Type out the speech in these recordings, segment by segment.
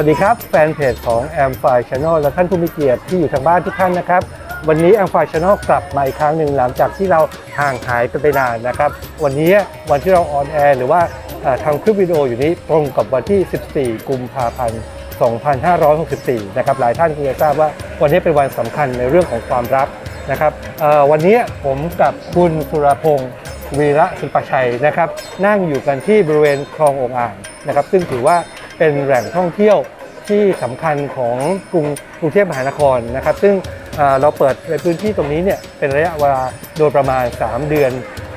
สวัสดีครับ แฟนเพจของ a m f i Channel และท่านผู้มีเกียรติที่อยู่ทางบ้านทุกท่านนะครับ วันนี้ a m f i Channel กลับมาอีกครั้งหนึ่งหลังจากที่เราห่างหายไปไปนานนะครับ วันนี้วันที่เราออนแอร์หรือว่าทำคลิปวิดีโออยู่นี้ตรงกับวันที่ 14 กุมภาพันธ์ 2564 นะครับหลายท่านคงจะทราบว่าวันนี้เป็นวันสำคัญในเรื่องของความรักนะครับวันนี้ผมกับคุณสุรพงศ์วีระศิลปชัยนะครับนั่งอยู่กันที่บริเวณคลององอ่างนะครับซึ่งถือว่า เป็นแหล่งท่องเที่ยวที่สำคัญของกรุงกรุงเทพมหานครนะครับ ซึ่งเราเปิดในพื้นที่ตรงนี้เนี่ยเป็นระยะเวลาโดยประมาณ 3 เดือน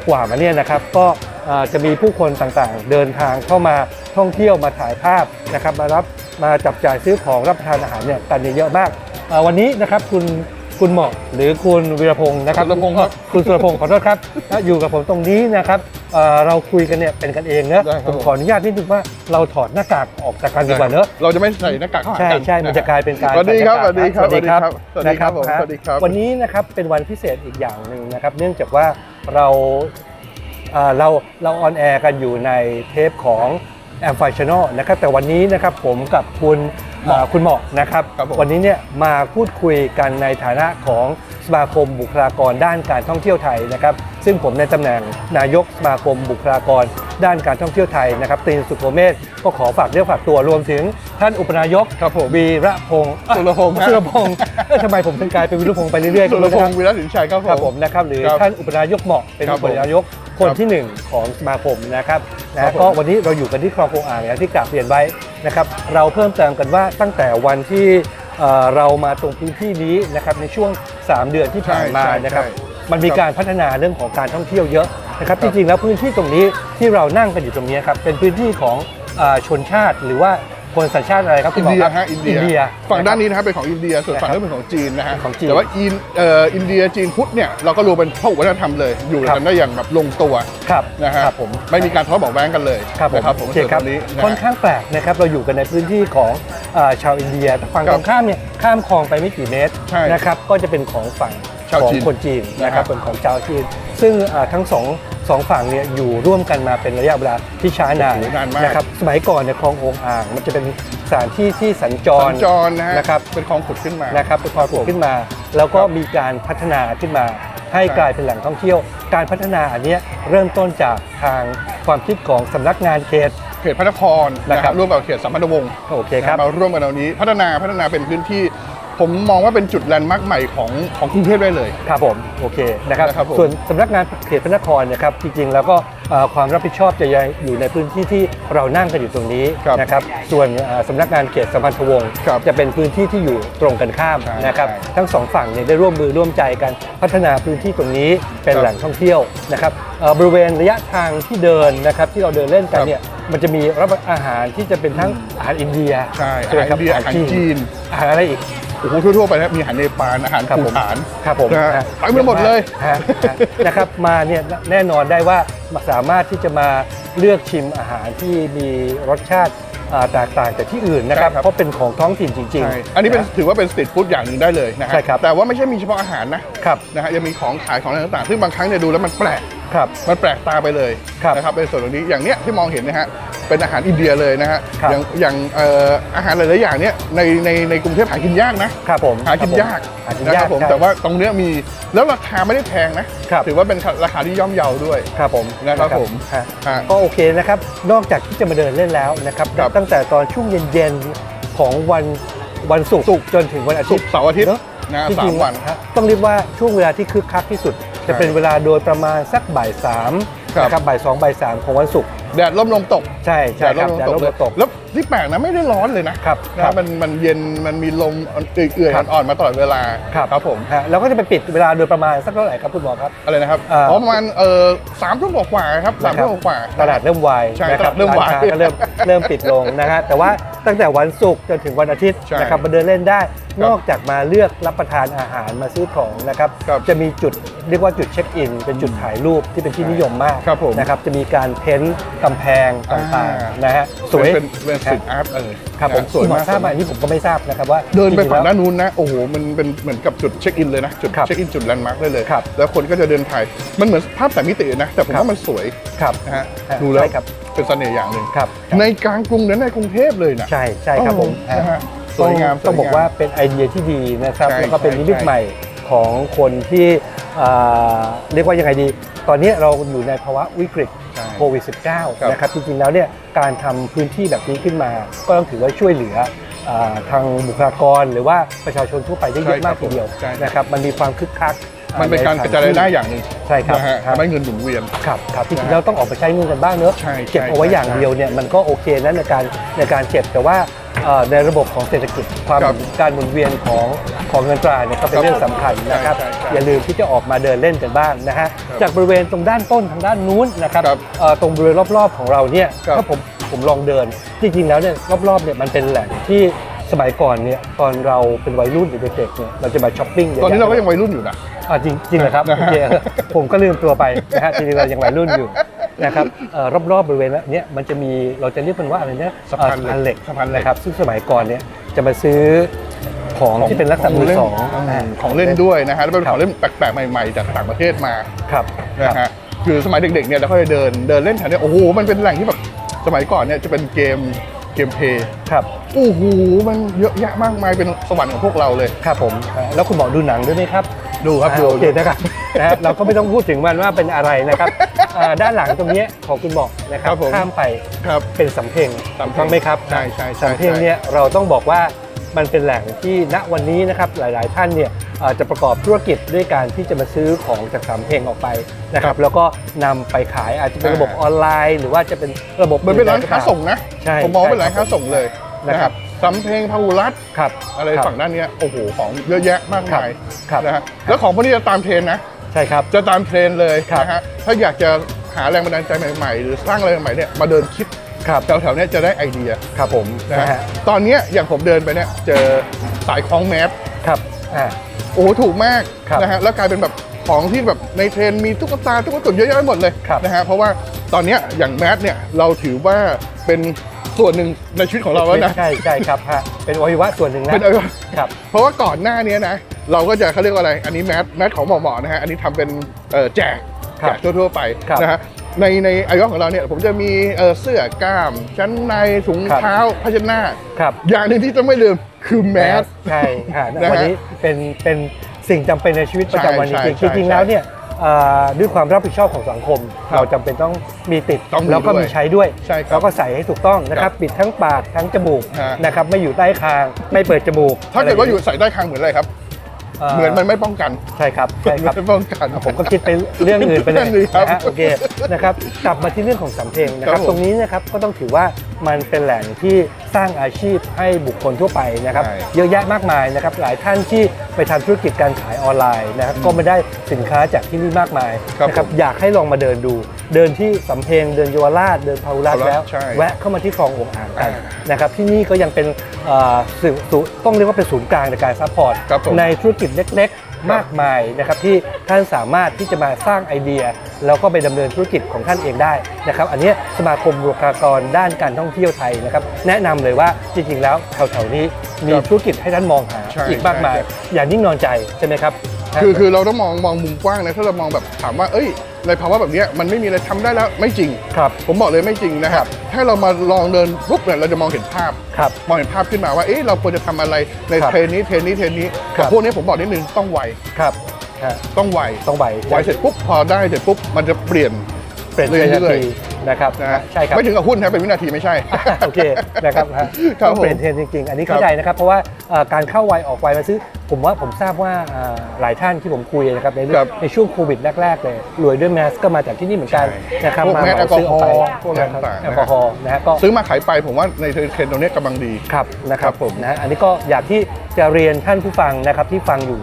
กว่ามาเนี่ยนะครับ ก็จะมีผู้คนต่างๆ เดินทางเข้ามาท่องเที่ยวมาถ่ายภาพนะครับ มารับมาจับจ่ายซื้อของรับประทานอาหารเนี่ยกันเยอะมากวันนี้นะครับคุณ คุณเหมาะ หรือคุณวีรพงศ์นะครับสุรพงศ์ครับคุณสุรพงศ์ขอโทษครับและอยู่กับผมตรงนี้นะครับเอ่อเราคุยกันเนี่ยเป็นกันเองเนอะได้ครับผมขออนุญาตนิดนึงว่าเราถอดหน้ากากออกจากกันดีกว่าเนอะ เราจะไม่ใส่หน้ากากข้างหลังใช่กันใช่มันจะกลายเป็นการสวัสดีครับใส่หน้ากากสวัสดีครับสวัสดีครับสวัสดีครับผมนะสวัสดีครับ วันนี้นะครับเป็นวันพิเศษอีกอย่างหนึ่งนะครับ เนื่องจากว่าเราเอ่อเราเราออนแอร์กันอยู่ในเทปของแอมไฟช n นลนะครับแต่วันนี้นะครับผมกับคุณเอ่อ คุณหมอกนะครับครับผมวันนี้เนี่ยมาพูดคุยกันในฐานะของสมาคมบุคลากรด้านการท่องเที่ยวไทยนะครับ ซึ่งผมในตำแหน่งนายกสมาคมบุคลากร ด้านการท่องเที่ยวไทยนะครับตรีนสุโขเมธก็ขอฝากเรื่องฝากตัวรวมถึงท่านอุปนายกครับผมวีระพงศ์สุรพงศ์ฮะสุรพงศ์เอ้ยทำไมผมถึงกลายเป็นวีระพงศ์ไปเรื่อยๆสุรพงศ์ควีระสินชัยครับรับผผมมนะครับหรือครับท่านอุปนายกเหมาะเป็นครับอุปนายกคนที่หนึ่งของสมาคมนะครับครันะบผมก็วันนี้เราอยู่กันที่คลองโพอ่างอย่างที่กราบเรียนไว้นะครับเราเพิ่มเติมกันว่าตั้งแต่วันที่เอ่อเรามาตรงพื้นที่นี้นะครับในช่วง 3 เดือนที่ผ่านมาใช่ใช่นะครับใช่ มันมีการพัฒนาเรื่องของการท่องเที่ยวเยอะนะครับจริงๆแล้วพื้นที่ตรงนี้ที่เรานั่งกันอยู่ตรงนี้ครับเป็นพื้นที่ของอ่าชนชาติหรือว่าคนสัญชาติอะไรครับอิคุณหมอนเดียครับฮะอินเดียอินเดีย ฝั่งด้านะครับนี้นะครับเป็นของอินเดีย ส่วนฝั่งนะครับนู้นเป็นของจีนนะฮะของจีนแต่ว่าอินเอ่ออินเดียจีนพุทธเนี่ยเราก็รวมเป็นพหุวัฒนธรรมเลยอยู่ครับกันได้อย่างแบบลงตัวครับนะฮะครับผมไม่มีการทะเลาะเบาะแว้งกันเลยครับผมนะครับผมโอเคครับส่วนตรงนี้นะค่อนฮะข้างแปลกนะครับเราอยู่กันในพื้นที่ของเอ่อชาวอินเดียแต่ฝั่งครัตบรงข้ามเนี่ยข้ามคลองไปไม่กี่เมตรใช่นะครับก็จะเป็นของฝั่งชาว ของจีนคนจีนนะครับนะฮะเป็นของชาวจีน ซึ่งเอ่อทั้งสองสองฝั่งเนี่ยอยู่ร่วมกันมาเป็นระยะเวลาที่ช้านานโอ้โหนานมากนะครับสมัยก่อนเนี่ยคลององอ่าง มันจะเป็นสถานที่ที่สัญจรสัญจรนะฮะนะครับเป็นคลองขุดขึ้นมานะครับเป็นความปลูกขึ้นมา แล้วก็ครับมีการพัฒนาขึ้นมา ให้ใช่กลายเป็นแหล่งท่องเที่ยว การพัฒนาอันเนี้ยเริ่มต้นจากทางความคิดของสำนักงานเขตเขตพระนครนะนะคครัรับบร่วมกับเขตสัมพันธวงศ์โอเคครับมาร่วมกันตรงนี้พัฒนาพัฒนาเป็นพื้นที่ ผมมองว่าเป็นจุดแลนด์มาร์คใหม่ของของกรุงเทพได้เลย ครับผมโอเคนะครับนะครับผมส่วนสำนักงานเขตพระนครเนะครับจริงๆแล้วก็เอ่อความรับผิดชอบจะอยู่ในพื้นที่ที่เรานั่งกันอยู่ตรงนี้ครับนะครับส่วนเอ่อสำนักงานเขตสัมพันธวงศ์ครับจะเป็นพื้นที่ที่อยู่ตรงกันข้ามใช่นะครับใช่ทั้งสองฝั่งเนี่ยได้ร่วมมือร่วมใจกันพัฒนาพื้นที่ตรงนี้เป็นครับ แหล่งท่องเที่ยวนะครับเอ่อบริเวณระยะทางที่เดินนะครับที่เราเดินเล่นกันครับเนี่ยมันจะมีรับอาหารที่จะเป็นทั้งอาหารอินเดียใช่ใช่ไหมครับอาหารอินเดียอาหารจีน อาหารอะไรอีก โอ้โหทั่วๆไปนะมีอาหารเนปาลอาหารครับภูผมฐานครับผมนะฮะฮะเต็มไปหมดเลยฮะฮะนะครับมาเนี่ยแน่นอนได้ว่าสามารถที่จะมาเลือกชิมอาหารที่มีรสชาติอ่าแตกต่างจากที่อื่นนะครับใช่ครับเพราะเป็นของท้องถิ่นจริงใช่ๆอันนี้เป็นนะ ถือว่าเป็นสตรีทฟู้ดอย่างหนึ่งได้เลยนะฮะใช่ครับ แต่ว่าไม่ใช่มีเฉพาะอาหารนะครับ นะฮะยังมีของขายของอะไรต่างๆ ซึ่งบางครั้งเนี่ยดูแล้วมันแปลก ครับมันแปลกตาไปเลยครับนะครับในส่วนตรงนี้อย่างเนี้ยที่มองเห็นนะฮะเป็นอาหารอินเดียเลยนะฮะครับอย่างอย่างเอ่ออาหารหลาย ๆ อย่างเนี้ยในในในกรุงเทพหากินยากนะครับผมหากินยากหากินนะยาคกรับผมใช่แต่ว่าตรงเนี้ยมีแล้วราคาไม่ได้แพงนะครับถือว่าเป็นราคาที่ย่อมเยาด้วยครับผมนะครับผมฮะฮะก็โอเคนะครับนอกจากที่จะมาเดินเล่นแล้วนะครับครับตั้งแต่ตอนช่วงเย็น ๆ ของวันวันศุกร์จนถึงวันอาศุทิตกย์ร์เสาร์อาทิตย์เนอะนะจสาริมงวันๆฮะต้องเรียกว่าช่วงเวลาที่คึกคักที่สุด จะใช่เป็นเวลาโดยประมาณสักบ่ายสามครับ นะครับบ่ายสองบ่ายสามของวันศุกร์ แดดร่มลมตกใช่ใช่ครับแดแดดดร่ร่มมลลมมตตกกแล้วที่แปลกนะไม่ได้ร้อนเลยนะครับครันะบมันมันเย็นมันมีลมเอื่อยครับๆอ่อนๆมาตลอดเวลาครับครับผมฮะแล้วก็จะไปปิดเวลาโดยประมาณสักเท่าไหร่ครับคุณหมอครับ อะไรนะครับอ่า อ๋อประมาณเอ่อสามทุ่มกว่าๆครับสามนะครับทุ่มกว่าๆ ตลาดเริ่มวายใช่นะครัตลาดเริ่มวายนค้ก็เริ่มเริ่มปิดลงนะฮะแต่ว่าตั้งแต่วันศุกร์จนถึงวันอาทิตย์ใช่นะครับมาเดินเล่นได้ครับนอกจากมาเลือกรับประทานอาหารมาซื้อของนะครับครับจะมีจุดเรียกว่าจุดเช็คอิน เป็นจุดถ่ายรูปที่เป็นที่นิยมมากครับผมนะครับจะมีการเพ้นท์กำแพงต่างอ่าๆนะฮะสวยเป็นเป็นครัสึบกอาร์ตเออครับผมสวยคุณหมอมากทราบไหมอันนี้ผมก็ไม่ทราบนะครับว่าเดินไปจริงๆฝั่งแล้วด้านนู้นนะโอ้โหมันเป็นเหมือนกับจุดเช็คอินเลยนะจุดครับเช็คอินจุดแลนด์มาร์คได้เลยครับแล้วคนก็จะเดินถ่ายมันเหมือนภาพแต่มิตินะ แต่ผมครับว่ามันสวยครับนะฮะอ่าดูแล้วใช่ครับเป็นเสน่ห์อย่างหนึ่งครับในกลางกรุงเนี่ยในกรุงเทพเลยนะใช่ใช่ครับผมเออนะฮะสต้อวยงงามต้องสวยงามบอกว่าเป็นไอเดียที่ดีนะครับใช่แล้วก็เป็นใช่นิมิตใช่ใหม่ของคนที่อ่าเรียกว่ายังไงดี ตอนนี้เราอยู่ในภาวะวิกฤตใช่ โควิดครับ -19 นะครับจริงๆแล้วเนี่ยการทำพื้นที่แบบนี้ขึ้นมา ก็ต้องถือว่าช่วยเหลืออ่าทางบุคลากรหรือว่าประชาชนทั่วไปได้เยอะมากทีเดียวใช่ครับนะครับมันมีความคึกคักมันเป็นการกระจายรายได้อย่างหนึ่งใช่ครับนะฮะครับทำให้เงินหมุนเวียนครับครับจรินะงฮะๆแล้วต้องออกไปใช้เงินกันบ้างเนอะใช่ใช่เก็บเอาไว้อย่างใช่เดียวเนี่ยมันก็โอเคนะในการในการเก็บแต่ว่าเอ่อในระบบของเศรษฐกิจความครับการหมุนเวียนของของเงินตราเนี่ยก็เป็นครับเรื่องสำคัญนะครับ ใช่ใช่ใช่อย่าลืมที่จะออกมาเดินเล่นกันบ้างนะฮะครับจากบริเวณตรงด้านต้นทางด้านนู้นนะครับครับเอ่อตรงบริเวณรอบๆของเราเนี่ยครับถ้าผมผมลองเดินจริงๆแล้วเนี่ยรอบๆเนี่ยมันเป็นแหล่งที่สมัยก่อนเนี่ยตอนเราเป็นวัยรุ่นหรือเด็กๆเนี่ยเราจะมาช้อปปิ้งยะตอนนี้แยะเราก็ยังวัยรุ่นอยู่นะ อ่าจริงจริงเหรอครับนะโอฮะ เคผมก็ลืมตัวไปนะฮะจริงๆเรายังวัยรุ่นอยู่ นะครับเอ่อรอบๆบริเวณเนี้ยมันจะมีเราจะเรียกมันว่าอะไรนะสะพานเอ่อเหล็กสะสะพาพานนเหเหล็ล็กกครับซึ่งสมัยก่อนเนี่ยจะมาซื้อของที่เป็นลักษณะมือสองาของเล่นด้วยนะฮะแล้วเป็นของเล่นแปลกๆใหม่ๆ จากต่างประเทศมาครับคนะรับฮะคือสมัยเด็กๆเนี่ยเราก็จะเดินเดินเล่นแถวเนี้ยโอ้โหมันเป็นแหล่งที่แบบสมัยก่อนเนี่ยจะเป็นเกมเกมเพลย์ครับโอ้โหมันเยอะแยะมากมายเป็นสวรรค์ของพวกเราเลย ครับผมอ่าแล้วคุณหมอดูหนังด้วยไหมครับดูครับอ่าดูโอเคนะครับนะฮะเราก็ไม่ต้องพูดถึงมันว่าเป็นอะไรนะครับ อ่าด้านหลังตรงเนี้ยของคุณหมอนะครับครับผม ข้ามไปครับ เป็นสำเพ็งสำเพ็งถูกต้องไหมครับใช่ใช่ใช่สำเพ็งเนี่ยเราต้องบอกว่ามันเป็นแหล่งที่ณวันนี้นะครับหลาย ๆ ท่านเนี่ยเอ่อจะประกอบธุรกิจด้วยการที่จะมาซื้อของจากสำเพ็งออกไปนะครับแล้วก็นำไปขายอาจจะเป็นระบบออนไลน์ หรือว่าจะเป็นระบบมันเป็นร้านอื่ใดก็ค้าตมส่งนะใช่ผมมองว่าเป็นใช่ร้านค้าส่งเลยนะนะคครัรับบสำเพ็งพาหุรัตน์ครับอะไรครับ ฝั่งด้านเนี้ยโอ้โหของเยอะแยะมากมายครับ นะฮะแล้วของพวกนี้จะตามเทรนด์นะ ใช่ครับ จะตามเทรนด์เลยครับนะฮะถ้าอยากจะหาแรงบันดาลใจใหม่ๆ หรือสร้างอะไรใหม่ๆเนี่ยมาเดินคิดครับแถวๆเนี้ยจะได้ไอเดียครับผมนะนะฮะฮะตอนเนี้ยอย่างผมเดินไปเนี่ยเจอสายคล้องแมสครับอ่า โอ้โหถูกมากครับนะฮะแล้วกลายเป็นแบบของที่แบบในเทรนด์มีตุ๊กตาตุ๊กตุนเยอะแยะไปหมดเลยครับนะฮะเพราะว่าตอนเนี้ยอย่างแมสเนี่ยเราถือว่าเป็นส่วนหนึ่งในชีวิตของเราแล้วนะ ใช่ใช่ครับฮะเป็นอวัยวะส่วนหนึ่งนะเป็นอะไรวะ ครับ เพราะว่าก่อนหน้านี้นะ เราก็จะเขาเรียกว่าอะไร อันนี้แมสแมสของหมอๆนะฮะ อันนี้ทำเป็นเอ่อแจกครับแจกทั่วๆไปครับนะฮะ ในในอายุของเราเนี่ยผมจะมีเอ่อเสื้อกล้าม ชั้นในถุงครับเท้าผ้าเช็ดหน้าครับอย่างหนึ่งที่จะไม่ลืมคือแมส ใช่ฮะนะฮะวันนี้เป็นเป็นสิ่งจำเป็นในชีวิตประจำวันจใช่ริงใช่ๆจริงๆใช่แล้วเนี่ยเอ่อด้วยความรับผิดชอบของสังคมครับเราจำเป็นต้องมีติดต้องมีแล้วก็ด้วยมีใช้ด้วยใช่ครับแล้วก็ใส่ให้ถูกต้องนะครับครับปิดทั้งปากทั้งจมูกฮะนะครับไม่อยู่ใต้คางไม่เปิดจมูก ถ้าเกิดว่าอยู่ใส่ใต้คางเหมือนอะไรครับ เหมือนมันไม่ป้องกัน ใช่ครับใช่ครับไม่ป้องกันผมก็คิดไปเรื่องอื่นไปเลยนั่นสิครับนะฮะโอเคนะครับกลับมาที่เรื่องของสำเพ็งนะคครัรับบผมตรงนี้นะครับก็ต้องถือว่ามันเป็นแหล่งที่สร้างอาชีพให้บุคคลทั่วไปนะครับใช่เยอะแยะมากมายนะครับ หลายท่านที่ไปทำธุรกิจการขายออนไลน์นะครับก็ไม่ได้สินค้าจากที่นี่มากมายครับนะครับผมอยากให้ลองมาเดินดู เดินที่สำเพ็งเดินเยาวราชเดินพาหุรัตน์พาหุรัตน์แล้วใช่แวะเข้ามาที่คลององอ่างกันอ่านะครับที่นี่ก็ยังเป็นเอ่อสื่อศูนย์ต้องเรียกว่าเป็นศูนย์กลางในการซัพพอร์ตครับผมในธุรกิจเล็กๆ มากมายนะครับที่ท่านสามารถที่จะมาสร้างไอเดีย แล้วก็ไปดำเนินธุรกิจของท่านเองได้นะครับ อันเนี้ยสมาคมบุคลากรด้านการท่องเที่ยวไทยนะครับแนะนำเลยว่าจริงๆแล้วแถวๆนี้มีครับธุรกิจให้ท่านมองหาใช่อีกมากมายใช่อย่านิ่งนอนใจใช่ไหมครับ คือคือเราต้องมองมองมุมกว้างนะถ้าเรามองแบบถามว่าเอ้ยในภาวะแบบเนี้ยมันไม่มีอะไรทำได้แล้วไม่จริงครับผมบอกเลยไม่จริงนะคครัรับบถ้าเรามาลองเดินปุ๊บเนี่ยเราจะมองเห็นภาพครับมองเห็นภาพขึ้นมาว่าเอ๊ะเราควรจะทำอะไรในครับเทรนนี้เทรนนี้เทรนนี้ครัแต่บพวกนี้ผมบอกนิดนึงต้องไวครับฮะต้องไวต้องไหวไวเสร็จปุ๊บพอได้เสร็จปุ๊บมันจะเปลี่ยนเปลี่ยนเรื่เทรนอยๆทันทีนะครับนะฮะใช่ครับไม่ถึงกับหุ้นนะเป็นวินาทีไม่ใช่โอเคนะครับฮะครับต้องเปลี่ยนผมเทรนด์จริงๆ อันนี้ครับเข้าใจนะครับ เพราะว่าเอ่อการเข้าไวออกไวมาซื้อผมว่าผมทราบว่าอ่าหลายท่านที่ผมคุยนะครับในเรื่คอรังบในช่วงโควิดแรกๆเลยรวยด้วยแมสก็มาจากที่นี่เหมือนกันใช่นะครับพวกมาแมสเหมาซื้อออกไปแอลกอฮอล์พวกอะไรนะครับต่างๆแอลกอฮอล์นะฮะก็ซื้อมาขายไปผมว่าในเทรนด์ตรงเนี้ยกำลังดีครับนะคครัรับบผมนะฮะอันนี้ก็อยากที่จะเรียนท่านผู้ฟังนะครับที่ฟังอยู่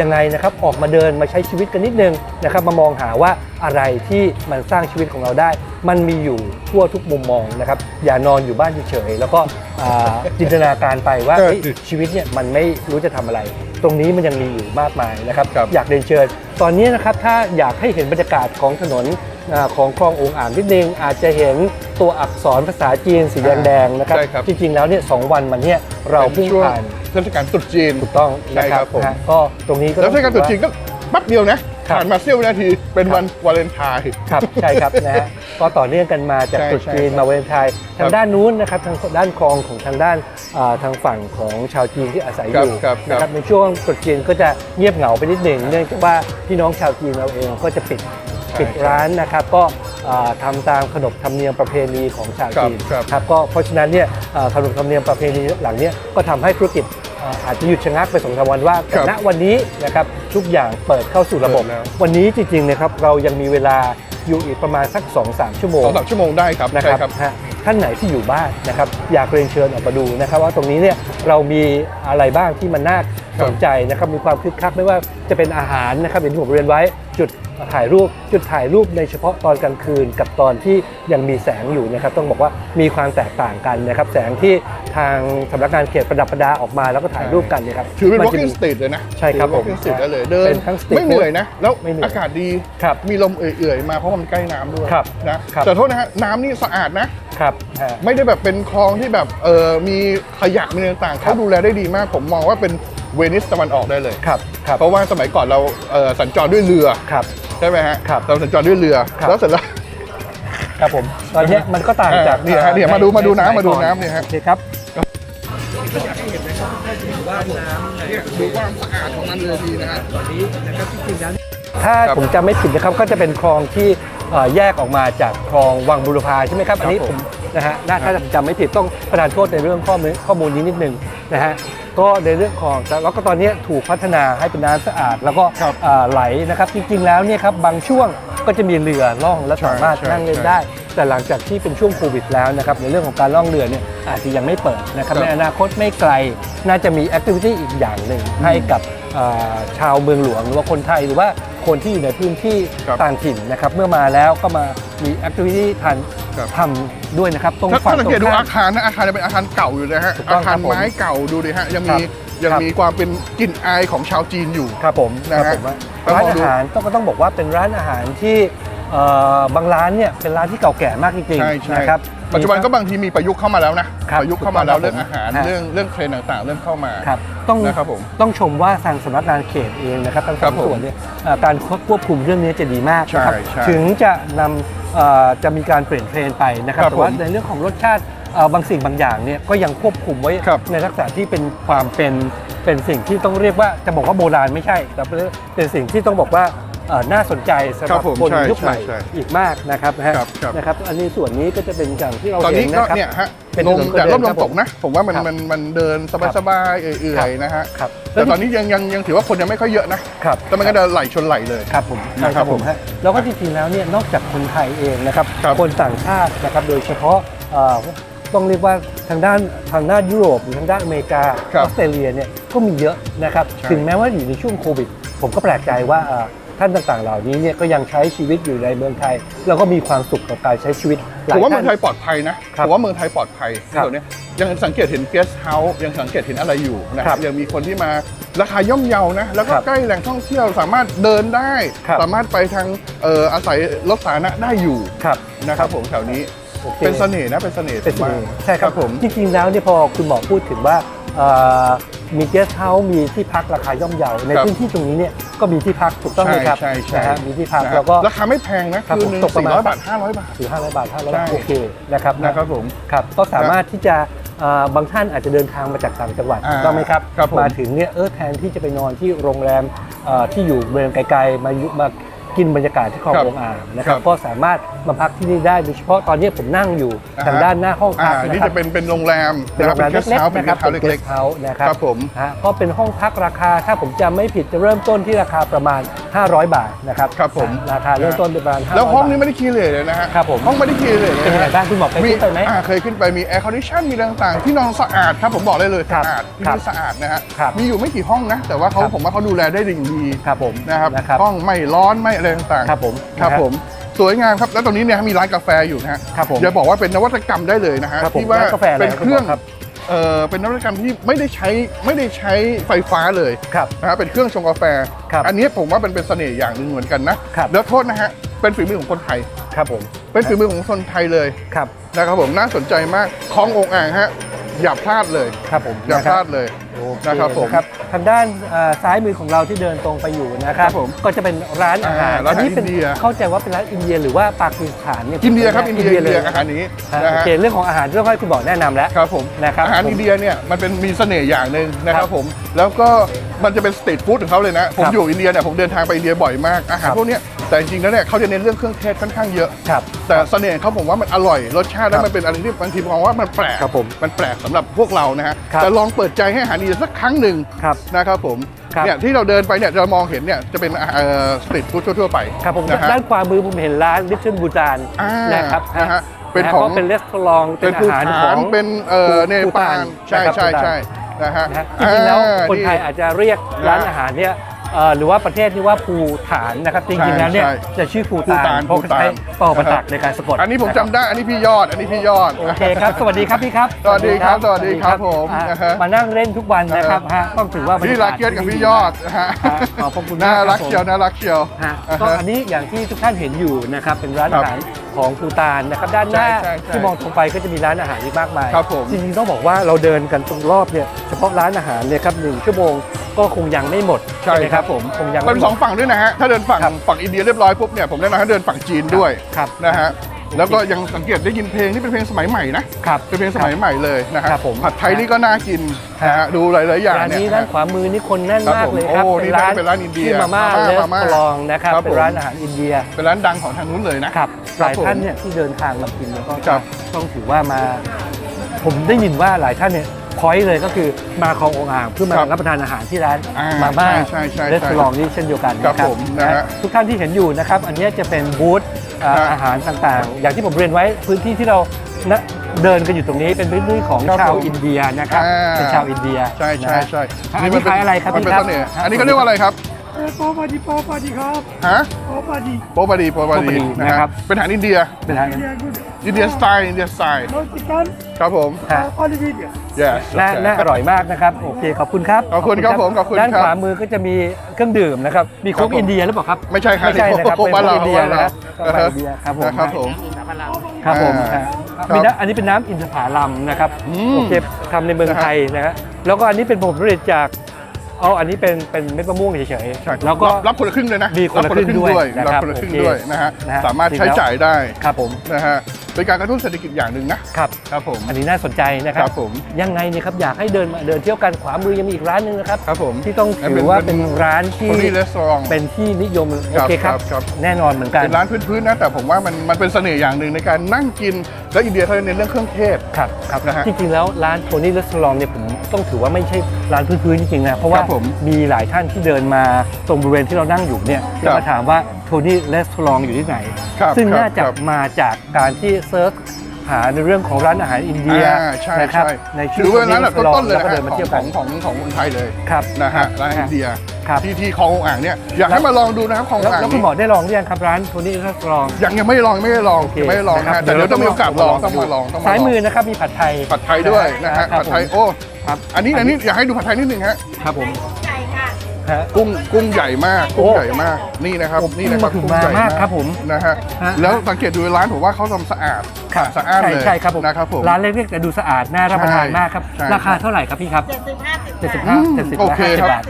ยังไงนะครับออกมาเดินมาใช้ชีวิตกันนิดนึงนะครับมามองหาว่าอะไรที่มันสร้างชีวิตของเราได้ มันมีอยู่ทั่วทุกมุมมองนะครับอย่านอนอยู่บ้านเฉยๆแล้วก็อ่าจินตนาการไปว่าใช่เฮ้ยชีวิตเนี่ยมันไม่รู้จะทำอะไร ตรงนี้มันยังมีอยู่มากมายนะครับ ครับ อยากเรียนเชิญ ตอนนี้นะครับถ้าอยากให้เห็นบรรยากาศของถนนอ่าของคลององอ่างนิดนึงอาจจะเห็นตัวอักษรภาษาจีนสีแดงๆนะครับ ใช่ครับ จริงๆแล้วเนี่ยสองวันมันเนี่ยเราเพิ่งช่วงผ่านเทศกาลตรุษจีน ถูกต้องใช่นะคครัรับบผมนะฮะก็ตรงนี้ก็แล้วเทศกาลตรุษจีนถือก็แป๊บเดียวนะครับ ผ่านมาเสี้ยววินาทีเป็นครับวันวาเลนไทน์ ครับใช่ครับนะฮะก็ต่อเนื่องกันมาจากใช่ตรุษจีนใช่ครับมาเวาเลนไทน์ทางด้านนู้นนะครับทางด้านคลองของทางด้านอ่าทางฝั่งของชาวจีนที่อาศัยอยู่ครับครับนะครับในช่วงตรุษจีนก็จะเงียบเหงาไปนิดหนึ่งเนื่องจากว่าพี่น้องชาวจีนเราเองก็จะปิดปิดร้านนะครับก็อ่าทำตามขนบธรรมเนียมประเพณีของชาวจีนครับครับก็เพราะฉะนั้นเนี่ยอ่าขนบธรรมเนียมประเพณีหลังเนี้ก็ทำให้ธุรกิจ อ่าอาจจะหยุดชะงักไปสองสามวันว่าครับณวันนี้นะครับทุกอย่างเปิดเข้าสู่ระบบ เปิดแล้ว วันนี้จริงๆนะครับเรายังมีเวลาอยู่อีกประมาณสัก 2-3 ชั่วโมง สองสามชั่วโมงได้ครับนะคใช่รับครับ ฮะท่านไหนที่อยู่บ้านนะครับอยากเรียนเชิญออกมาดูนะครับ ว่าตรงนี้เนี่ยเรามีอะไรบ้างที่มันน่าสนใจนะครับมีความคึกคักไม่ว่าจะเป็นอาหารนะครับอย่างที่ผมเรียนไว้ จุดถ่ายรูปจุดถ่ายรูปในเฉพาะตอนกลางคืนกับตอนที่ยังมีแสงอยู่นะครับ ต้องบอกว่ามีความแตกต่างกันนะครับ แสงที่ทางสำนักงานเขตประดับประดาออกมาแล้วก็ถ่ายรูปกันเนี่ยครับถือเป็นมัจะ walking มี street เลยนะใช่ครับถือ walking ผม street ได้เลยเดินเป็นทั้ง street ไม่เหนื่อยนะ แล้วไม่เหนื่อยอากาศดีครับมีลมเอื่อยๆมาเพราะว่ามันใกล้น้ำด้วยครับนะครับ แต่โทษนะฮะน้ำนี่สะอาดนะ ครับฮะไม่ได้แบบเป็นคลองที่แบบเออมีขยะมีอะไรต่างๆครัเขาบดูแลได้ดีมากผมมองว่าเป็น เวนิสตะวันออกได้เลย ครับครับเพราะว่าสมัยก่อนเราเอ่อสัญจรด้วยเรือครับ ใช่ไหมฮะครับเราสัญจรด้วยเรือ ครับ แล้วเสร็จแล้ว ครับผมตอนเนี้ยมันก็ต่างจากอ่าเนี่ยฮะเนี่ยมาดูมาดูน้ำมาดูน้ำเนี่ยฮะ โอเคครับ ดูความสะอาดของมันเลยดีนะฮะ ถ้าครับผมจำไม่ผิดนะครับก็จะเป็นคลองที่เอ่อแยกออกมาจากคลองวังบุรพาใช่ไหมครับอันนี้ครับผผมมนะฮะน่าถ้าผมจำไม่ผิดต้องประทานโทษในเรื่องข้อมูลข้อมูลนี้นิดนึงนะฮะ ก็ในเรื่องของแต่แล้วก็ตอนนี้ถูกพัฒนาให้เป็นน้ำสะอาด แล้วก็ครับเอ่อไหลนะครับจริงๆแล้วเนี่ยครับบางช่วงก็จะมีเรือล่องและใช่สามารถใช่นั่งเล่นใช่ได้ แต่หลังจากที่เป็นช่วงโควิดแล้วนะครับในเรื่องของการล่องเรือเนี่ยอาจจะยังไม่เปิดนะครับครับในอนาคตไม่ไกล น่าจะมีแอคทิวิตี้อีกอย่างหนึ่งให้กับเอ่อชาวเมืองหลวงหรือว่าคนไทยหรือว่าคนที่อยู่ในพื้นที่ครับต่างถิ่นนะครับเมื่อมาแล้วก็มามีแอคทิวิตี้ทัน ครับ ทำด้วยนะครับ ตรงถ้าฝั่ถ้างสังตรเกตงดูข้าอามคารนะอาคารจะเป็นอาคารเก่าอยู่นะฮะถูกต้ออางครัคาบรผมไม้เก่าดูดิฮะยังครัมีบยังครับ มีความเป็นกลิ่นอายของชาวจีนอยู่ ครับผมนะคฮะรับผมว่าแล้วร้านมองอาดูหารต้องก็ต้องบอกว่าเป็นร้านอาหารที่เอ่อ บางร้านเนี่ยเป็นร้านที่เก่าแก่มากจริงใช่ใช่ๆนะครับ ปัจจุบันก็บางทีมีประยุกต์เข้ามาแล้วนะครับประยุกต์เข้ามาแล้วถูกต้เรื่อองงครับอาหารฮะเรื่องเรื่องเทรนด์ต่างๆ เริ่มเข้ามา ครับต้องนะครับผมต้องชมว่าทางสำนักงานเขตเองนะครับทั้งครัสาบมผมส่วนเนี่ยเอ่อการควบคุมเรื่องนี้จะดีมากนะครับใช่ใช่ถึงจะนำเอ่อจะมีการเปลี่ยนเทรนด์ไปนะครับครับแต่ว่าผมในเรื่องของรสชาติเอ่อบางสิ่งบางอย่างเนี่ยก็ยังควบคุมไว้ครับในลักษณะที่เป็นความเป็นเป็นสิ่งที่ต้องเรียกว่าจะบอกว่าโบราณไม่ใช่แต่เป็นเป็นสิ่งที่ต้องบอกว่าเอ่อ น่าสนใจสำหครัรับบผมคนใช่ยุคใหม่ใช่ใช่อีกมากนะครับนะฮะครับครับนะครับอันนี้ส่วนนี้ก็จะเป็นอย่างที่เราตอนเห็นี้นก็นะครับเนี่ยฮะเป็นลมถนนคนแต่เดินร่มลครัมบตกนะ ผมว่ามันครับมันมันเดินสบายๆเอื่อยๆนะฮะครับแต่ตอนนี้ยังยังยังถือว่าคนยังไม่ค่อยเยอะนะครับแต่มันก็จะไหลชนไหลเลยครับผมนะใช่คครัรับบผมผมฮะแล้วก็จริงๆแล้วเนี่ยนอกจากคนไทยเองนะครับครับคนต่างชาตินะครับโดยเฉพาะเอ่อต้องเรียกว่าทางด้านทางด้านยุโรปหรือทางด้านอเมริกาครัอบอสเตรเลียเนี่ยก็มีเยอะนะครับใช่ถึงแม้ว่าอยู่ในช่วงโควิด ผมก็แปลกใจว่าเอ่อ ท่านต่างๆ เหล่านี้เนี่ยก็ยังใช้ชีวิตอยู่ในเมืองไทยแล้วก็มีความสุขกับการใช้ชีวิตหลายผมว่าเมืท่าอน งไทยปลอดภัยนะครับผมว่าเมืองไทยปลอดภัยครับส่วนเนี้ยยังสังเกตเห็นเกสเฮาส์ยังสังเกตเห็นอะไรอยู่นะครับ ยังมีคนที่มาราคาย่อมเยานะ แล้วก็ครับใกล้แหล่งท่องเที่ยวสามารถเดินได้ ครับ สามารถไปทางเอ่ออาศัยรถสาธารณะได้อยู่ครับนะครับผมแถวนี้โอค เป็นเสน่ห์นะเป็นเสน่ห์เป็นผมสิ่ว่างใช่ครับผม จริงๆแล้วเนี่ยพอคุณหมอพูดถึงว่าเอ่อ มีเกสเฮาส์มีที่พักราคาย่อมเยาในครับพื้นที่ตรงนี้เนี่ยก็มีที่พักถูกต้องไหมครับใช่ใช่นะฮะมีที่พักนะฮะแล้วก็ราคาไม่แพงนะครับคืนหนึ่งผมตกประสี่มาณร้อยบาทห้าร้อยบาทสี่ห้าร้อยบาทห้าร้อยใช่บาทโอเคนะครับนะครับผมครับก็สามารถที่จะเอ่อบางท่านอาจจะเดินทางมาจากต่างจังหวัดอ่าถูกต้องไหมครับครับผมมาถึงเนี่ยเออแทนที่จะไปนอนที่โรงแรมเอ่อที่อยู่เมืองไกลๆมายุมา กินบรรยากาศที่คลองครับองอ่างนะครับครับก็สามารถมาพักที่นี่ได้โดยเฉพาะตอนนี้ผมนั่งอยู่อ่าฮะทางด้านหน้าห้องอ่าพักนะนี่ครับจะเป็นเป็นโรงแรมเป็นโรงแรมเกสเล็ก เฮาส์ๆเป็นนะเกครับสเฮาส์เป็นเล็ก guest house นะครับครับผมฮะก็เป็นห้องพักราคาถ้าผมจำไม่ผิดจะเริ่มต้นที่ราคาประมาณ 500 บาทนะครับครับผม ราคาเริ่มต้นประมาณ500 ๆแล้วห้องนี้บาทไม่ได้คีเลยเลยนะฮะครับผม ห้องไม่ได้คีเลยเลยเป็นยังไงนะฮะบ้างคุณหมอไปขึ้นไปไหม อ่าเคยขึ้นไปมีแอร์คอนดิชันมีอะไรต่างๆ ที่นอนสะอาดครับผมบอกได้เลยครับสะอาดที่ครับนี่สะอาดนะฮะครับมีอยู่ไม่กี่ห้องนะ แต่ว่าเขาครับ ผมว่าเขาดูแลได้ดีดีครับผมนะครับ นะครับ ห้องไม่ร้อนไม่อะไรต่างๆครับผมครับนะฮะผมสวยงามครับ แล้วตรงนี้เนี่ยมีร้านกาแฟอยู่นะฮะครับผมอย่าบอกว่าเป็นนวัตกรรมได้เลยนะฮะครับผมที่ว่าร้านกาแฟอะไรเป็นเครื่องครับเออเป็นนวัตกรรมที่ไม่ได้ใช้ไม่ได้ใช้ไฟฟ้าเลยครับนะฮะเป็นเครื่องชงกาแฟครับอันนี้ผมว่าเป็นเป็นเสน่ห์อย่างหนึ่งเหมือนกันนะครับแล้วโทษนะฮะเป็นฝีมือของคนไทยครับผมเป็นฝีมือของคนไทยเลยครับนะครับผมน่าสนใจมากคลององอ่างฮะ อย่าพลาดเลย ครับผมอย่านะพคลารับดเลยโอเคนะครับผมนะครับทางด้านเอ่อซ้ายมือของเราที่เดินตรงไปอยู่นะครัครับบผมก็จะเป็นร้านอาหารอ่าร้านอาหารนี้เป็นอินเดีย เข้าใจว่าเป็นร้านอินเดียหรือว่าปากีสถานเนี่ยอินเดียครับอินเดียอินเลเดียยอาหารนี้ฮะนะโอฮะเคเรื่องของอาหารเรื่องให้คุณบอกแนะนำแล้ว ครับผมนะครับอาหารผมอินเดียเนี่ยมันเป็นมีเสน่ห์อย่างหนึ่งนะคครัรับบผมแล้วก็มันจะเป็นสตรีทฟู้ดของเขาเลยนะ ผมครับอยู่อินเดียเนี่ยผมเดินทางไปอินเดียบ่อยมากอาหารครับ พวกเนี้ยแต่จริงๆแล้วเนี่ยเขาจะเน้นเรื่องเครื่องเทศค่อนข้างเยอะ ครับ แต่เสน่ห์เขาผมว่ามันอร่อยรสชาติคแล้รัวบมันเป็นอะไรที่บางทีมองว่ามันแปลกครับผมมันแปลกสำหรับพวกเรานะฮะครับแต่ลองเปิดใจให้อาหารอินเดียสักครั้งหนึ่งครับนะครับผมครับเนี่ยที่เราเดินไปเนี่ยเรามองเห็นเนี่ยจะเป็นสตรีทฟู้ดทั่ว ๆ ไปครับผมนะฮะ ด้านขวามือผมเห็นร้านลิ t เ l นบูตานอ่านะครับนะฮะเป็นนะของก็เป็นรีสอร์ทเป็เป็นนอาภูหารฐาขอนงเป็นเอ่อภูเนภูปาฏานลใช่นะครับใช่ภูฏาน ใช่นะฮะนะฮะจริงๆแล้วอ่าคนไทยอาจจะเรียกร้านอาหารเนี่ย เอ่อหรือว่าประเทศนี้ว่าภูฐานนะครับจริงๆแล้วเนี่ยใช่จะชื่อภูภูฐาฏานนเพราะภูฏาน ใช้ต่อประตักในการสะกดอันนี้ผมจำได้ อันนี้พี่ยอด อันนี้พี่ยอด โอเคครับ สวัสดีครับพี่ครับสวัสดีครับสวัสดีครับผมอ่านะฮะ มานั่งเล่นทุกวันนะครับฮะต้องถือว่าบรรพี่ยรักเกียรติกับพี่ยอดนะฮะฮะขอบพระคุณมากน่าครัรับกผม เชียวน่ารักเชียว ฮะอ่าก็ฮะอันนี้อย่างที่ทุกท่านเห็นอยู่นะครับเป็นร้านครัอาบหาร ของภูตานนะครับด้านหน้าใช่ใช่ใช่ที่มองตรงไปก็จะมีร้านอาหารอีกมากมายครับผม จริงๆต้องบอกว่าเราเดินกันตรงรอบเนี่ยเฉพาะร้านอาหารเนี่ยครับหนึ่งชั่วโมงก็คงยังไม่หมดใช่ไหมครับผมคงยังเป็นไม่หสมองดฝั่งด้วยนะฮะถ้าเดินฝั่งครับ ฝั่งอินเดียเรียบร้อยปุ๊บเนี่ยผมแนะนำให้เดินฝั่งจีนด้วยครับ นะฮะ แล้วก็ยังสังเกตได้ยินเพลงนี่เป็นเพลงสมัยใหม่นะครับ เป็นเพลงสมัยใหม่เลยนะฮะครับผม ผัดไทยนี่ก็น่ากินนะฮะดูหลายๆอย่างร้านเนี่ยนี้ด้านขวามือนี่คนแน่นครับมากผมเลยครับโอ้นี่เป็นร้านอินเดียชื่อมาม่ามาม่าเลสมาม่าลองนะครับครับเป็นผมร้านอาหารอินเดียเป็นร้านดังของทางนู้นเลยนะ ครับคหรับลายท่านเนี่ยที่เดินทางมากินแล้วก็ครับ ต้องถือว่ามา ผมได้ยินว่าหลายท่านเนี่ย พอยต์เลยก็คือมาคลององอ่างเพื่อมาครับรับประทานอาหารที่ร้านอ่ามาม่าใช่ใช่ใช่เรสลองนี่เช่นเดียวกันนะครับผมนะฮะทุกท่านที่เห็นอยู่นะครับ อันเนี้ยจะเป็นบูธอ่าครับอาหารต่างๆ อย่างที่ผมเรียนไว้พื้นที่ที่เรานะเดินกันอยู่ตรงนี้เป็นพื้นที่ของครับชาวผมอินเดียนะครับอ่า เป็นชาวอินเดียใช่ใช่นะฮะ ใช่อันนี้ขายอะไรครับมันเป็นพี่ครับเสน่ห์อันนี้เขาเรียกว่าอะไรครับ เออปอปาดีปอปาดีครับฮะปอปาดีโปปาดีโปปาโปปาดีดีนะนะคครัรับ บเป็นอาหารอินเดียเป็นทางเดียกุดอินเดียสไตล์อินเดียสไตล์โนชิกันครับผม ฮะออลิวิเดีย yes น่า okay น่าอร่อยมากนะครับ โอเค ขอบคุณครับขอบคุณครับผมขอบคุณด้านครับขวามือก็จะมีเครื่องดื่มนะครับ มีโค้กครับผม อินเดียหรือเปล่าครับ ไม่ใช่ครับไม่ใช่นะครับโค้กเป็นบ้านโค้เรากอินเดียนะครับบ้านเราก็ไปอินเดียครับผม นะครับผม ครับผมอ่าฮะครับมีน้ำอันนี้เป็นน้ำอินทผลัมนะครับ อืมโอเคทำในเมืองนะฮะไทยนะฮะ แล้วก็อันนี้เป็นผลผลิตจาก เอาอันนี้เป็นเป็นเม็ดมะม่วงเฉยใช่ๆแล้วก็ รับรับคนละครึ่งเลยนะมีคนละครึ่งด้วยรับนะครับคนละครึ่งโอเคด้วยนะฮะนะฮะสามารถจริงใช้แล้ว จ่ายได้ครับผม นะฮะ เป็นการกระตุ้นเศรษฐกิจอย่างหนึ่งนะครับครับผมอันนี้น่าสนใจนะครัครับบผมยังไงเนี่ยครับอยากให้เดินมาเดินเที่ยวกันขวามือยังมีอีกร้านหนึงนะครับครับผมที่ต้องถือว่าเป็นร้านที่ คนที่รีสอร์ท เป็นที่นิยมโอครับเคครับครับครับ แน่นอนเหมือนกัน เป็นร้านพื้นๆนะแต่ผมว่ามันมันเป็นเสน่ห์อย่างหนึ่งในการนั่งกิน แล้วอินเดียเขาจะเน้นเรื่องเครื่องเทศ ครับครับนะฮะจริงๆแล้วร้านโทนี่รีสอร์ทเนี่ยผมต้องถือว่าไม่ใช่ร้านพื้นๆจริงๆนะเพราะว่าครับผมมีหลายท่านที่เดินมาตรงบริเวณที่เรานั่งอยู่เนี่ยครัจะบมาถามว่าโท นี่รีสอร์ทอยู่ที่ไหน ครับซึ่งครับน่าจะครับมาจากการที่เซิร์ชหาในเรื่องของร้านอาหารอินเดียอ่าใช่นะครับใช่ในถือว่าเป็นร้านแบบต้นๆเลยแล้วนะก็ฮะเดินมาของเที่ยวขกัอนงของของคนไทยเลยครับ นะฮะร้านอินเดียครับ ที่ที่คลององอ่างเนี่ยอยากให้มาลองดูนะครับคลองแล้วอ่างแล้วคุณนี่หมอได้ลองหรือยังครับร้านโทนี่รีสอร์ท ยังยังไม่ได้ลองยังไม่ได้ลองยังไม่ได้ลองนะฮะแต่เดี๋ยวต้องมีโอกาสลองต้องมาลองต้องมาลอง ซ้ายมือนะครับมีผัดไทยผัดไทยด้วยนะฮะครับผัดไทยผม โอ้ครับ อันนี้อันนี้อยากให้ดูผัดไทยนิดนึงฮะครับผม ฮะ กุ้งกุ้งใหญ่มากกุ้งโอ้ ใหญ่มากนี่นะครับโอ้นี่นะครับกุ้งกุ้งใหญ่มากครับผม นะฮะฮะ แล้วสังเกตดูร้านผมว่าเขาทำสะอาดสะอาดใช่เลยใช่ครับผมนะครับผม ร้านเล็กๆแต่ดูสะอาดน่ารับประทานใช่มากครับ ใช่ราคาเท่าไหร่ครับพี่ครับเจ็ดสิบห้าสิบ75 70โอเค50ครับบาท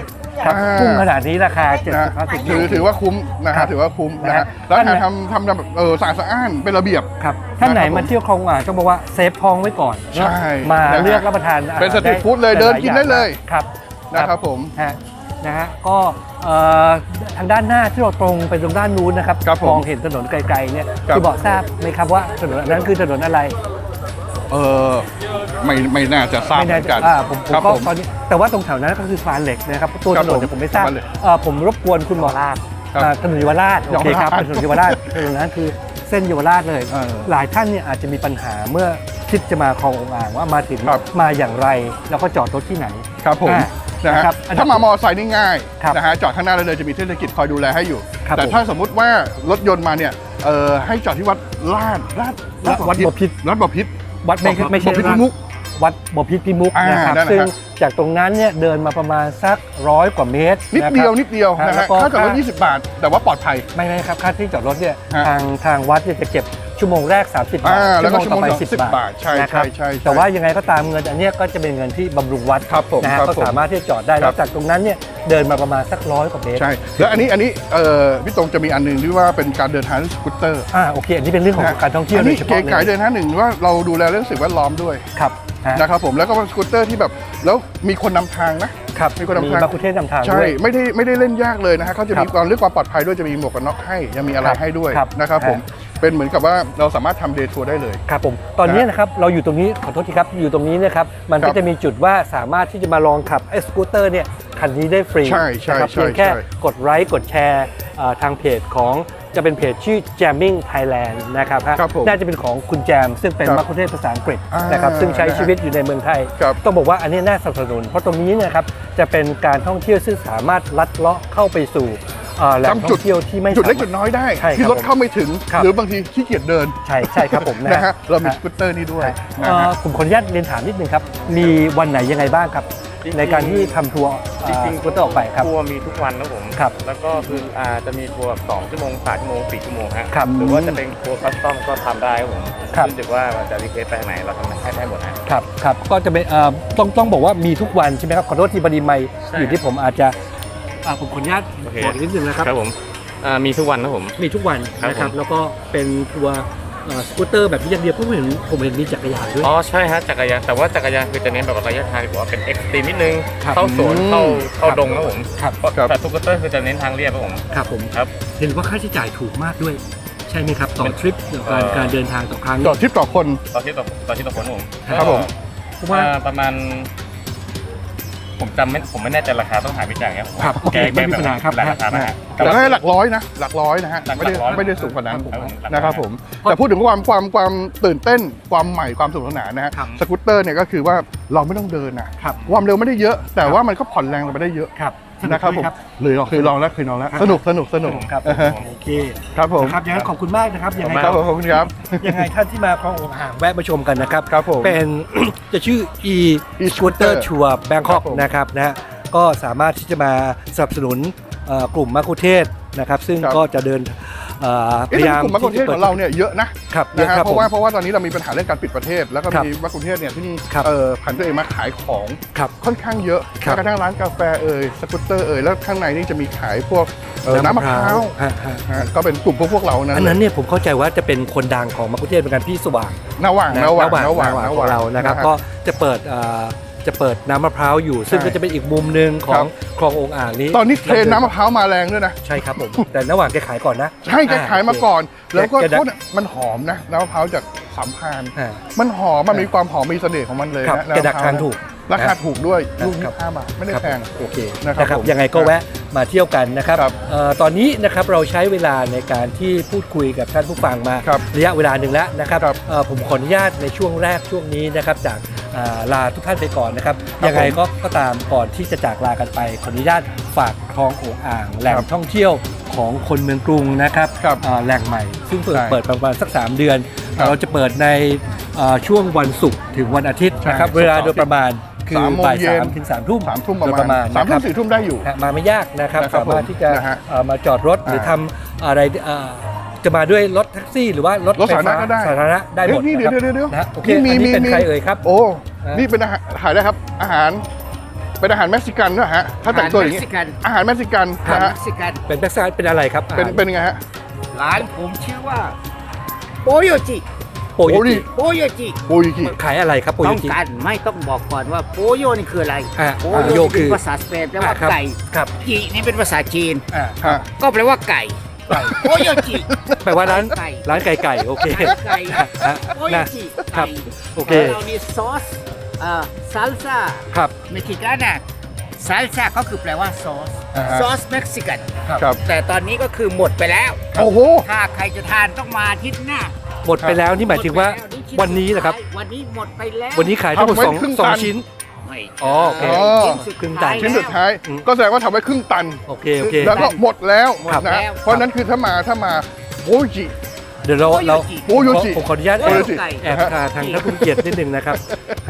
ครับอ่า กุ้งขนาดนี้ราคา นะ70 50ถือถือว่าคุ้มนะครัฮะบถือว่าคุ้มนะนะฮะฮะ แล้วท่านทำทำทำแบบเออสะอาดสะอ้านเป็นระเบียบ ครับท่านไหนนะครับผมมาเที่ยวคลองอ่างต้องบอกว่าเซฟท้องไว้ก่อนใช่มานะฮะเลือกรับประทานอาหารเป็นสตรีทไฟู้ดเลยหาๆเดินกินได้เลย ครับนะครับผม ฮะ นะฮะก็เอ่อทางด้านหน้าที่เราตรงไปตรงด้านนู้นนะครับครับผมมองเห็นถนนไกลๆเนี่ยครับคือบอกทราบไหมครับว่าถนนอันนั้นคือถนนอะไรเออไม่ไม่น่าจะทราบไม่เหแน่มือนกันอ่าผมผมครับก็ผม ตอนนี้แต่ว่าตรงแถวนั้นก็คือสะพานเหล็กนะครับตัวครัถบนนเนี่ยผมไม่ทราบสะพานเหล็กเอ่อผมรบกวนคุณหมอราชครับอ่าถนนเยาวราชโอเคครับเยาวราชเป็นถนนเยาวราชถนนนั้นคือเส้นเยาวราชเลย เออหลายท่านเนี่ยอาจจะมีปัญหาเมื่อคิดจะมาคลององอ่างว่ามาถึงครับ มาอย่างไรแล้วก็จอดรถที่ไหน ครับผม อ่า นะฮะนะครับอันดับถ้ามามอไซค์นี่ง่ายครับนะฮะจอดข้างหน้าเลยเลยจะมีเทศกิจคอยดูแลให้อยู่ ครับแต่ผม ถ้าสมมุติว่ารถยนต์มาเนี่ยเออให้จอดที่วัดลาดลาดวัดบพิตรวัดบพิตรวัดไม่ไม่ใช่บพิตรราชมุก วัดบพิตรพิมุกอ่านะครับนั่นแหละซึ่งฮะจากตรงนั้นเนี่ยเดินมาประมาณสักร้อยกว่าเมตรนิดะครับ เดียวนิดเดียวนะแล้ฮะวก็ ค่าจอดรถค่า20 บาท แต่ว่าปลอดภัย ไม่ไม่ครับค่าที่จอดรถเนี่ยฮะทางทางวัดเนี่ยจะเก็บ ชั่วโมงแรก 30 บาทอ่าแล้วก็ต่อไปชั่วโมง10บาทบาทใช่นะครับใช่ใช่ใช่แต่ว่ายังไงก็ตามเงินอันเนี้ยก็จะเป็นเงินที่บำรุงวัดครับผมนะฮะครับก็ผมสามารถที่จะจอดได้ครัแล้บ วจากตรงนั้นเนี่ยเดินมาประมาณสักร้อยกว่าเมตรใช่ แล้วอันนี้อันนี้เอ่อพี่ตรงจะมีอันหนึ่งที่ว่าเป็นการเดินทางด้วยสกูตเตอร์อ่าโอเคอันนี้เป็นเรื่องของการท่องเที่ยวอันโดนี้ยเฉเก๋พาะไก๋เลเดิยนทางหนึ่งว่าเราดูแลเรื่องสิ่งแวดล้อมด้วยครับฮะนะครับผมแล้วก็เป็นสกูตเตอร์ที่แบบแล้วมีคนนำทางนะ ครับมีคนนำทาง มาคุเทศนำทางใช่ด้วย ไม่ได้ไม่ได้เล่นยากเลยนะฮะเขาจะมีครับความเรื่องความปลอดภัยด้วยจะมีหมวกกันน็อกให้ยังมีอะไรครับให้ด้วยครับนะครับผมฮะ เป็นเหมือนกับว่าเราสามารถทำเดย์ทัวร์ได้เลย ครับผมตอนนี้นะครับเราอยู่ตรงนี้ขอโทษทีครับอยู่ตรงนี้เนะครับมันครัก็บจะมีจุดว่าสามารถที่จะมาลองขับไอ้สกูตเตอร์เนี่ยคันนี้ได้ฟรีใช่ใช่นะครับใช่เพียงแค่ใช่ กดไลค์กดแชร์เอ่อทางเพจของจะเป็นเพจชื่อ Jamming Thailand นะครับฮะครับผมน่าจะเป็นของคุณแจม ซึ่งเป็นครับมัคคุเทศก์ภาษาอังกฤษอ่านนะครับซึ่งใช้นะฮะชีวิตอยู่ในเมืองไทย ครับ ต้องบอกว่าอันนี้น่าสนับสนุน เพราะตรงนี้เนยครับจะเป็นการท่องเที่ยวซึ่งสามารถลัดเลาะเข้าไปสู่เอ่อ แหล่งจำท่จุอดงเที่ยวที่ไม่จุดเล็กสามารถจุดน้อยได้ใช่ครับที่รถเข้าไม่ถึงครับหรือบางทีขี้เกียจเดิน ใช่ใช่ครับผมนะนะฮะเรามีฮะสกูตเตอร์นี่ด้วยเอ่นะอฮะผมขออนุญาตเรียนถามนิดนึงครับ มีวันไหนยังไงบ้างครับจริงๆในการที่ทำทัวร์จริงสกูตเตอร์ออกไปครับทัวร์มีทุกวันนะผมครับแล้วก็คืออาจะมีทัวร์แบบสองชั่วโมงสามชั่วโมงสี่ชั่วโมงฮะครับหรือว่าจะเป็นทัวร์คัสตอมก็ทำได้ครับผมครับขึ้นอยู่ว่ามันจะรีเควสไปทางไหนเราทำให้ได้หมดฮะครับครับก็จะเป็นเอ่อต้องต้องบอกว่ามีทุกวันใช่ไหมครับขอโทษที่บดีไม่ใช่อยู่ที่ผมอาจจะ อ่าผมขออนุญาตโอเค บอกอีกนิดนึงนะครับ ครับผมอ่ามีทุกวันนะผม มีทุกวันครับนะครับ ผม แล้วก็เป็นทัวร์เอ่อสกูตเตอร์แบบนี้อย่างเดียวเพราะผมเห็นผมเห็นมีจักรยานด้วย อ๋อใช่ฮะจักรยานแต่ว่าจักรยานคือจะเน้นแบบระยะทางที่บอกว่าเป็นเอ็กซ์ตรีมนิดนึงครับเข้าสวนอืม เข้าเข้าครับดงนะผมครับ ครับ แต่สกูตเตอร์คือจะเน้นทางเรียบครับผม ครับผมครับเห็นว่าค่าใช้จ่ายถูกมากด้วย ใช่ไหมครับ ต่อทริปต่อการเอ่อ การเดินทางต่อครั้งจอดทริปต่อคนตอนที่ต่อตอนที่ต่อคนผม ครับผม เพราะว่า อ่ประมาณ ผมจำไม่ผมไม่แน่ใจราคาต้องหาพี่จ่ายครับผมครับโอเคแกไม่มีปัญหาครับแกราคามาฮะ แต่ได้หลักร้อยนะ หลักร้อยนะฮะ หลักไม่ได้ร้อยไม่ได้สูงกว่านั้นครับผมหลักร้อยนะครับผม แต่พูดถึงความความความตื่นเต้น ความใหม่ ความสนุกสนานนะฮะ ครับสกูตเตอร์เนี่ยก็คือว่าเราไม่ต้องเดินนะครับ ความเร็วไม่ได้เยอะ แต่ว่ามันก็ผ่อนแรงลงไปได้เยอะ ครับสกนะครับผมไหเลยเราเคยลองแล้วเคยลองแล้วครับสนุกสนุกสนุกครับอ่าฮะ โอเคครับผม นะครับอย่างนั้นขอบคุณมากนะครับยังไงครับผมขอบคุณครับ ยังไงท่านที่มาคลององอ่างแวะมาชมกันนะครับ ครับผม เป็น จะชื่อ e e scooter scooter tour ครั Bangkok บผมนะครับนะฮะก็สามารถที่จะมาสนับสนุนเอ่อกลุ่มมัคคุเทศก์ นะครับ ซึ่งครับ ก็จะเดินเอ่อพเอ๊ะยายามกลุ่มมักกรุงเทศของเราเนี่ยเยอะนะครับเยอะนะฮะครับเพผมราะว่าเพราะว่าตอนนี้เรามีปัญหาเรื่องการปิดประเทศ แล้วก็ครับมีมักกรุงเทศเนี่ยที่นี่ครับ เอ่อผันตัวเองมาขายของครับ ค่อนข้างเยอะครับ แม้กระทั่งร้านกาแฟเอ่ยสกูตเตอร์เอ่ยแล้วข้างในนี่จะมีขายพวกเอ่อน้ำมะพร้าวฮะฮะฮะก็เป็นกลุ่มพวกพวกเรานะอันนั้นเนี่ยผมเข้าใจว่าจะเป็นคนดังของมัคคุเทศก์เหมือนกันพี่สว่างระหว่างนะระหว่างระหว่างระหว่างระหว่างของเรานะครับฮ ก็จะเปิดเอ่อ จะเปิดน้ำมะพร้าวอยู่ ซึ่งใช่ก็จะเป็นอีกมุมหนึ่งขครัองบคลององอ่างนี้ ตอนนี้เทรนน้ำมะพร้าวมาแรงด้วยนะ ใช่ครับผม แต่ระหว่างแกขายก่อนนะ ใช่แกขายมาก่อน แล้วก็แกดักโทษนะมันหอมนะน้ำมะพร้าวจากสามพรานอ่ามันหอมมันมีความหอมมีเสน่ห์ของมันเลยครับนะแกดักน้ำมะพทาร้านถูก ราคาถูกด้วยครับลูกนี้ห้าบาทไม่ได้ครับแพงโอเคนะครับนะครับผมยังไงก็แวะมาเที่ยวกันนะครับครับเอ่อตอนนี้นะครับเราใช้เวลาในการที่พูดคุยกับท่านผู้ฟังมาครับระยะเวลาหนึ่งแล้วนะครับครับเอ่อผมขออนุญาตในช่วงแรกช่วงนี้นะครับจากอ่าลาทุกท่านไปก่อนนะครับครับ ยังไงก็ก็ตามก่อนที่จะจากลากันไปขออนุญาตฝากคลองโอ่งอ่างแหล่งครับท่องเที่ยวของคนเมืองกรุงนะครับครับอ่าแหล่งใหม่ ซึ่งเปิดใช่เปิดประมาณสัก 3 เดือนครับเราจะเปิดในอ่าช่วงวันศุกร์ถึงวันอาทิตย์นะครับใช่เวลาโดยประมาณ คือสามโมงบ่ายเย็น สามถึงสามทุ่มสามทุ่มประโดยมาณประมาณสามนะคทุ่รัมบสี่ทุ่มได้อยู่ นะมาไม่ยากนะครับนะครับสามารถที่จะนะฮะเอ่อมาจอดรถหรืออ่าทำอะไรเอ่อจะมาด้วยรถแท็กซี่ หรือว่ารถรถไฟสาธารณะฟ้าก็ได้ สาธารณะได้หมดเอ๊ะนี่นะเดี๋ยวครับเดี๋ยวเดี๋ยวนะฮะโอเคนี่มีอันนี้เป็นมีใครเอ่ยครับ โอ้ฮะนี่เป็นอาหารถ่ายได้ครับ อาหารเป็นอาหารเม็กซิกันด้วยฮะถ้าแต่งตัวอย่างนี้เม็กซิกันอาหารเม็กซิกันอาหารนะฮะเม็กซิกันเป็นแบ็กซ์เป็นอะไรครับเป็นเป็นยังไงฮะร้านผมชื่อว่าโปโยจิ โปรโอ้ยุนี่จิโปโยจิโอยิกิขายอะไรครับโปรต้ยุองจิการไม่ต้องบอกก่อนว่าโปโยนี่คืออะไรอ่าโปอ่าโยโยนี่คืเป็นอภาษาสเปนแปลว่าอ่าครับไก่ครับจินี่เป็นภาษาจีนอ่าฮะก็แปลว่าไก่ไก่โปโยจิแปลว่าร้านไก่ร้านไก่ไก่โอเคไก่ไก่ฮะโปโยนะจิครัไก่บโอเคเรามีซอสอ่าซัลซ่าครับเม็กซิกันน่ะซัลซ่าก็คือแปลว่าซอสอ่าฮะซอสเม็กซิกันครับแต่ตอนนี้ก็คือหมดไปแล้ว โอ้โหถ้าใครจะทานต้องมาอาทิตย์หน้า หมดไปแล้วนี่หมายถึงว่าหมดไปแล้ชิ้วันนี้นะครับสุดท้ายวันนี้หมดไปแล้ววันนี้ขายทั้งหมดเอาไว้สองครึ่งสองตันชิ้น ไม่อ๋อโอเค อ๋อชิ้นสุดครึ่งตันท้ายชิ้นสุดท้ายอืม ก็แสดงว่าทำไว้ครึ่งตัน โอเคโอเค แล้วก็หมดแล้วครับ นะเพราะฉะนั้นคือถ้ามาถ้ามาโอจิ เดี๋ยวเราเราโปโยจิ ผมขออนุญาตโปโยจิ แอบแอบทาทางท่านผู้มีเกียรตินิดนึงนะครับ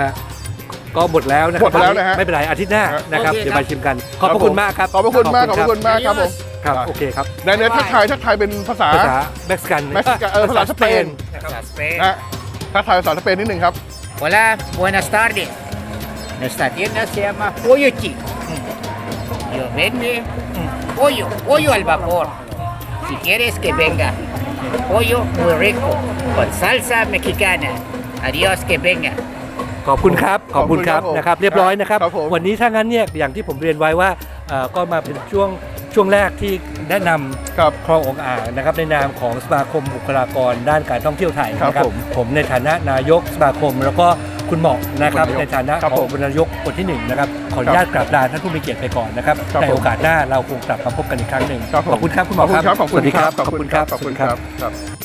ฮะก็หมดแล้วนะครัหมดแล้วนะฮะไม่เป็นไรอาทิตย์หน้านะครับโอเคเดี๋ยวครัมาบชิมกัน ขอบพระคุณมากครับ ขอบพระคุณมากขอบพระคุณมากครับผม ครับโอเคครับในเนื้อทักทายทักทายเป็นภาษาภาษาเม็กซิกันเม็กซิกันเออภาษาสเปน Spain. นะทักทายภาษาสเปนนิดนึงครับ Hola, buenas tardes. Nuestra tienda se llama Pollo Chic. Yo vende pollo, pollo al vapor. Si quieres que venga, pollo muy rico, con salsa mexicana. Adiós, que venga. ขอบคุณครับ ขอบคุณครับขอบคุณครับผมนะครับ เรียบร้อยนะครับครับผมวันนี้ถ้างั้นเนี่ยอย่างที่ผมเรียนไว้ว่าเอ่อก็มาเป็นช่วง ช่วงแรกที่แนะนำครับคลององอ่างนะครับในนามของสมาคมบุคลากรด้านการท่องเที่ยวไทยครับนะผมผมในฐานะนายกสมาคม แล้วก็คุณหมอกนะครับคุณนายกในฐานะครับขผองมนายกคนที่หนึ่งนะครับขออนุญาตกราบลาท่านผู้มีเกียรติไปก่อนนะครับครับในผม โอกาสหน้าเราคงกลับมาพบกันอีกครั้งหนึ่งครับผมขอบคุณครับคุณหมอขอบคุณครับสวัสดีครับขอบคุณครับสวัสดีขอบคุณครับ